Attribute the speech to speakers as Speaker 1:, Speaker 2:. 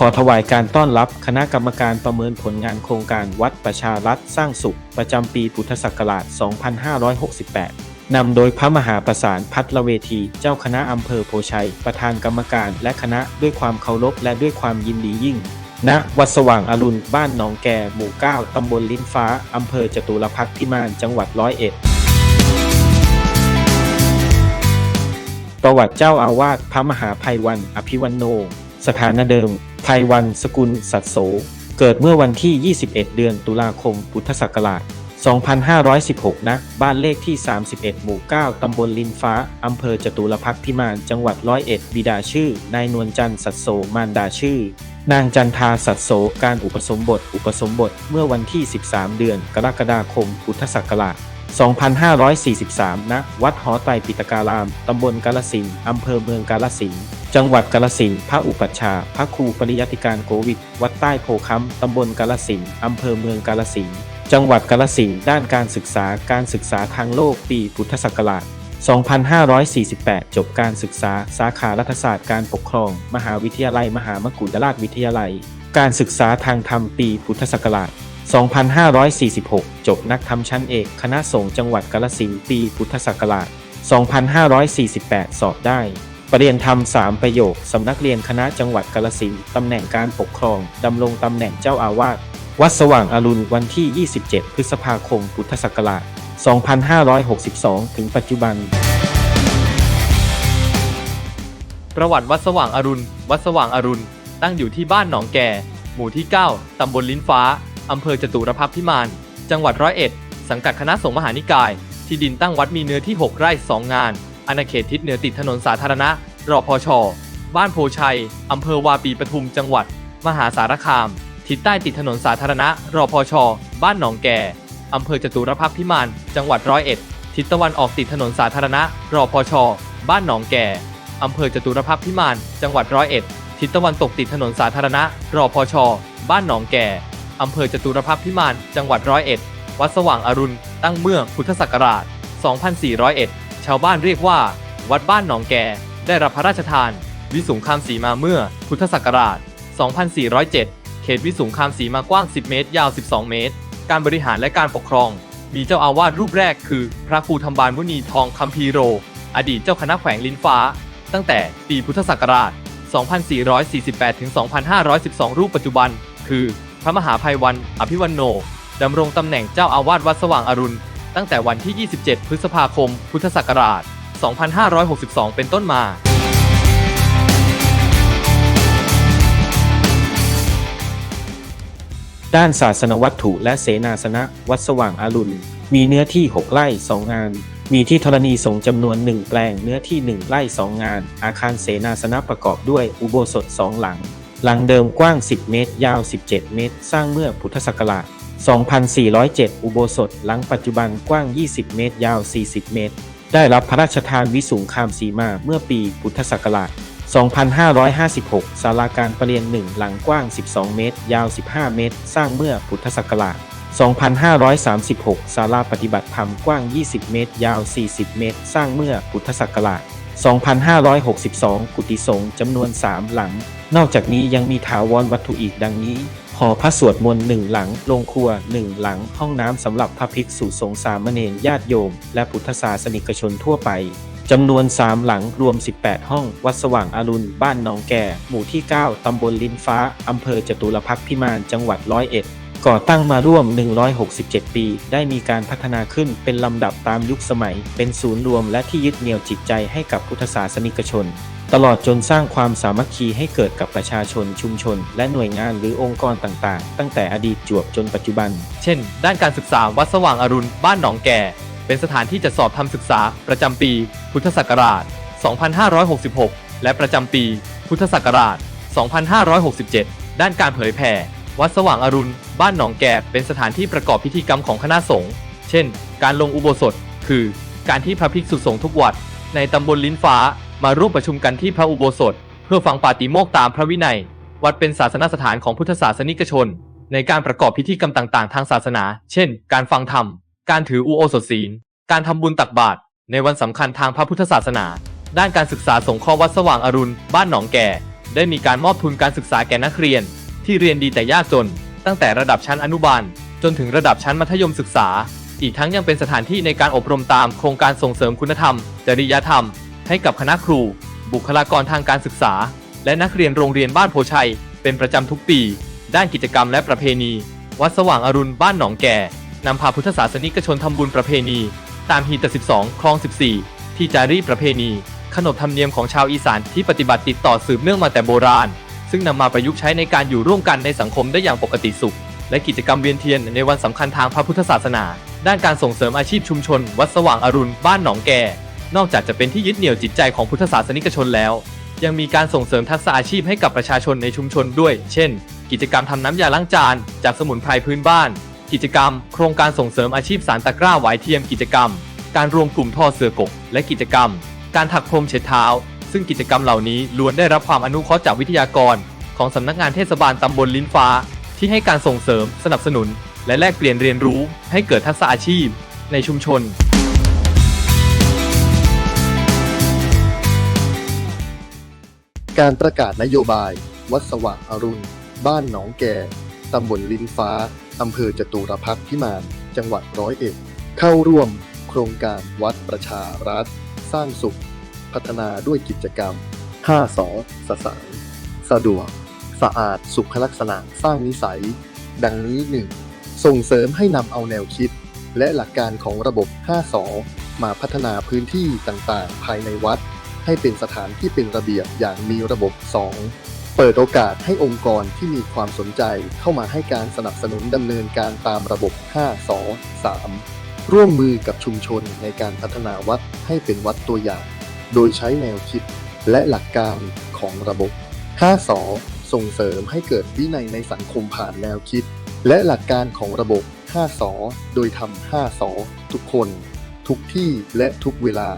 Speaker 1: ขอถวายการต้อนรับคณะกรรมการประเมินผลงานโครงการวัดประชารัฐสร้างสุข ประจำปีพุทธศักราช 2568 นำโดยพระมหาประสานพัทรเวที เจ้าคณะอำเภอโพชัย ประธานกรรมการและคณะด้วยความเคารพและด้วยความยินดียิ่ง ณ วัดสว่างอรุณ บ้านหนองแก่ หมู่ 9 ตำบลลิ้นฟ้า อำเภอจตุรพักษ์พิมานจังหวัดร้อยเอ็ดประวัติเจ้าอาวาสพระมหาภัยวัน อภิวันโน สถานะเดิม ภัยวันสกุลสัตโส เกิดเมื่อวันที่ 21 เดือนตุลาคม พุทธศักราช 2516 นะ บ้านเลขที่ 31 หมู่ 9 ตำบลลินฟ้า อำเภอจตุรพักษ์พิมาน จังหวัดร้อยเอ็ด บิดาชื่อ นายนวลจันทร์สัตโส มารดาชื่อ นางจันทาสัตโส การอุปสมบท อุปสมบท เมื่อวันที่ 13 เดือน กรกฎาคม พุทธศักราช 2543 ณ วัดหอไตรปิตการาม ตำบลกาลสินอำเภอเมืองกาลสินจังหวัดกาลสินพระอุปัชฌาย์พระครูปริยัติการโกวิดวัดใต้โพค้ำตำบลกาลสินอำเภอเมืองกาลสินจังหวัดกาลสินด้านการศึกษาการศึกษาทางโลกปีพุทธศักราช 2548 จบการศึกษาสาขารัฐศาสตร์การปกครอง มหาวิทยาลัย มหามกุฏราชวิทยาลัย การศึกษาทางธรรมปีพุทธศักราช 2546 จบนักธรรมชั้นเอก คณะสงฆ์จังหวัดกาฬสินธุ์ปีพุทธศักราช 2548 สอบได้ ประเรียนธรรม 3 ประโยค สำนักเรียนคณะจังหวัดกาฬสินธุ์ตำแหน่งการปกครอง ดำรงตำแหน่งเจ้าอาวาส วัดสว่างอรุณ วันที่ 27 พฤษภาคม พุทธศักราช 2562 ถึงปัจจุบัน
Speaker 2: ประวัติวัดสว่างอรุณ วัดสว่างอรุณ ตั้งอยู่ที่บ้านหนองแก่ หมู่ที่ 9 ตำบลลิ้นฟ้า อำเภอจตุรพักษ์พิมาน จังหวัดร้อยเอ็ด สังกัดคณะสงฆ์มหานิกาย ที่ดินตั้งวัดมีเนื้อที่ 6 ไร่ 2 งาน อาณาเขตทิศเหนือติดถนนสาธารณะ รอพชบ้านโพชัย อำเภอวาปีปทุมจังหวัด มหาสารคาม ทิศใต้ติดถนนสาธารณะ รอพชบ้านหนองแก่ อำเภอจตุรพักษ์พิมาน จังหวัดร้อยเอ็ด ทิศตะวันออกติดถนนสาธารณะ รอพชบ้านหนองแก่ อำเภอจตุรพักษ์พิมาน จังหวัดร้อยเอ็ด ทิศตะวันตกติดถนนสาธารณะ รอพชบ้านหนองแก่ อำเภอจตุรพักษ์พิมาน จังหวัดร้อยเอ็ด วัดสว่างอรุณ ตั้งเมื่อพุทธศักราช 2401 ชาวบ้านเรียกว่า วัดบ้านหนองแก่ ได้รับพระราชทาน วิสุงคามสีมาเมื่อ พุทธศักราช 2407 เขตวิสุงคามสีมากว้าง 10 เมตร ยาว 12 เมตร การบริหารและการปกครอง มีเจ้าอาวาสรูปแรกคือ พระครูธรรมบาลมุนีทองคัมภีโร อดีตเจ้าคณะแขวงลินฟ้า ตั้งแต่ปีพุทธศักราช 2448 ถึง 2512 รูปปัจจุบัน คือ ระมหาภัยวันอภิวันโนดำรงตำแหน่งเจ้าอาวาสวัดสว่างอรุณ ตั้งแต่วันที่ 27 พฤษภาคม พุทธศักราช 2562 เป็นต้นมา
Speaker 1: ด้านศาสนวัตถุและเสนาสนะวัดสว่างอารุณ มีเนื้อที่ 6 ไร่ 2 งาน มีที่ธรณีสงฆ์จำนวน 1 แปลง เนื้อที่ 1 ไร่ 2 งาน อาคารเสนาสนะประกอบด้วยอุโบสถ 2 หลัง หลังเดิมกว้าง 10 เมตร ยาว 17 เมตร สร้างเมื่อพุทธศักราช 2407 อุโบสถหลังปัจจุบันกว้าง 20 เมตร ยาว 40 เมตร ได้รับพระราชทานวิสุงคามสีมาเมื่อปีพุทธศักราช 2556 ศาลาการประเรียนหนึ่งหลังกว้าง 12 เมตร ยาว 15 เมตร สร้างเมื่อพุทธศักราช 2536 ศาลาปฏิบัติธรรมกว้าง 20 เมตร ยาว 40 เมตร สร้างเมื่อพุทธศักราช 2562 กุฏิสงฆ์จำนวน 3 หลัง นอกจากนี้ยังมีถาวรวัตถุอีกดังนี้ หอพระสวดมนต์หนึ่งหลัง โรงครัวหนึ่งหลัง ห้องน้ำสำหรับพระภิกษุสงฆ์สามเณรญาติโยม และพุทธศาสนิกชนทั่วไปจำนวน 3 หลังรวม 18 ห้อง วัดสว่างอารุณ บ้านหนองแก่ หมู่ที่ 9 ตำบลลิ้นฟ้า อำเภอจตุรพักษ์พิมาน จังหวัดร้อยเอ็ด ก่อตั้งมาร่วม 167 ปี ได้มีการพัฒนาขึ้นเป็นลำดับตามยุคสมัย เป็นศูนย์รวมและที่ยึดเหนี่ยวจิตใจให้กับพุทธศาสนิกชน ตลอดจนสร้างความสามัคคีให้เกิดกับประชาชนชุมชน และหน่วยงานหรือองค์กรต่างๆ ตั้งแต่อดีตจวบจนปัจจุบัน
Speaker 2: เช่น ด้านการศึกษาวัดสว่างอรุณบ้านหนองแก่ เป็นสถานที่จัดสอบทำศึกษาประจำปี พุทธศักราช 2566 และประจำปี พุทธศักราช 2567 ด้านการเผยแผ่ วัดสว่างอรุณ บ้านหนองแก่เป็นสถานที่ประกอบพิธีกรรมของคณะสงฆ์ เช่น การลงอุโบสถ คือ การที่พระภิกษุสงฆ์ทุกวัด ในตำบลลิ้นฟ้า มาร่วมประชุมกันที่พระอุโบสถ เพื่อฟังปาติโมกข์ตามพระวินัย วัดเป็นศาสนสถานของพุทธศาสนิกชน ในการประกอบพิธีกรรมต่างๆ ทางศาสนา เช่น การฟังธรรม การถืออุโอสถศีล การทำบุญตักบาตร ในวันสำคัญทางพระพุทธศาสนา ด้านการศึกษาสงเคราะห์วัดสว่างอรุณ บ้านหนองแก่ ได้มีการมอบทุนการศึกษาแก่นักเรียน ที่เรียนดีแต่ยากจน ตั้งแต่ระดับชั้นอนุบาล จนถึงระดับชั้นมัธยมศึกษา อีกทั้งยังเป็นสถานที่ในการอบรมตามโครงการส่งเสริมคุณธรรม จริยธรรม ให้กับคณะครู บุคลากรทางการศึกษา และนักเรียนโรงเรียนบ้านโพชัย เป็นประจำทุกปี ด้านกิจกรรมและประเพณี วัดสว่างอรุณบ้านหนองแก่นำพาพุทธศาสนิกชนทำบุญประเพณี ตามฮีต12 คลอง 14 ที่จารีประเพณี ขนบธรรมเนียมของชาวอีสานที่ปฏิบัติติดต่อสืบเนื่องมาแต่โบราณ ซึ่งนำมาประยุกต์ใช้ในการอยู่ร่วมกันในสังคมได้อย่างปกติสุข และกิจกรรมเวียนเทียนในวันสำคัญทางพระพุทธศาสนา ด้านการส่งเสริมอาชีพชุมชน วัดสว่างอรุณบ้านหนองแก่นอกจากจะเป็นที่ยึดเหนี่ยวจิตใจของพุทธศาสนิกชนแล้ว ยังมีการส่งเสริมทักษะอาชีพให้กับประชาชนในชุมชนด้วย เช่น กิจกรรมทำน้ำยาล้างจาน จากสมุนไพรพื้นบ้าน กิจกรรม โครงการส่งเสริมอาชีพสารตะกร้าหวายเทียมกิจกรรม การรวมกลุ่มทอเสือกก และกิจกรรม การถักพรมเช็ดเท้า ซึ่งกิจกรรมเหล่านี้ล้วนได้รับความอนุเคราะห์จากวิทยากร ของสำนักงานเทศบาลตำบลลิ้นฟ้า ที่ให้การส่งเสริม สนับสนุน และแลกเปลี่ยนเรียนรู้ให้เกิดทักษะอาชีพ ในชุมชน
Speaker 3: การประกาศนโยบาย วัดสว่างอรุณ บ้านหนองแก่ตำบลลิ้นฟ้าอำเภอจตุรพักษ์พิมาน จังหวัดร้อยเอ็ด เข้าร่วม โครงการวัดประชารัฐ สร้างสุข พัฒนาด้วยกิจกรรม5สอสสารสะดวก สะอาด สุขลักษณะ สร้างนิสัย ดังนี้ 1. ส่งเสริมให้นำเอาแนวคิด และหลักการของระบบ5สอมาพัฒนาพื้นที่ต่างๆ ภายในวัด ให้เป็นสถานที่เป็นระเบียบอย่างมีระบบ 2. เปิดโอกาสให้องค์กรที่มีความสนใจเข้ามาให้การสนับสนุนดำเนินการตามระบบ5สอ3ร่วมมือกับชุมชนในการพัฒนาวัดให้เป็นวัดตัวอย่าง โดยใช้แนวคิดและหลักการของระบบ 5สส่งเสริมให้เกิดวินัยในสังคมผ่านแนวคิด และหลักการของระบบ 5สโดยทำ5สทุกคน ทุกที่และทุกเวลา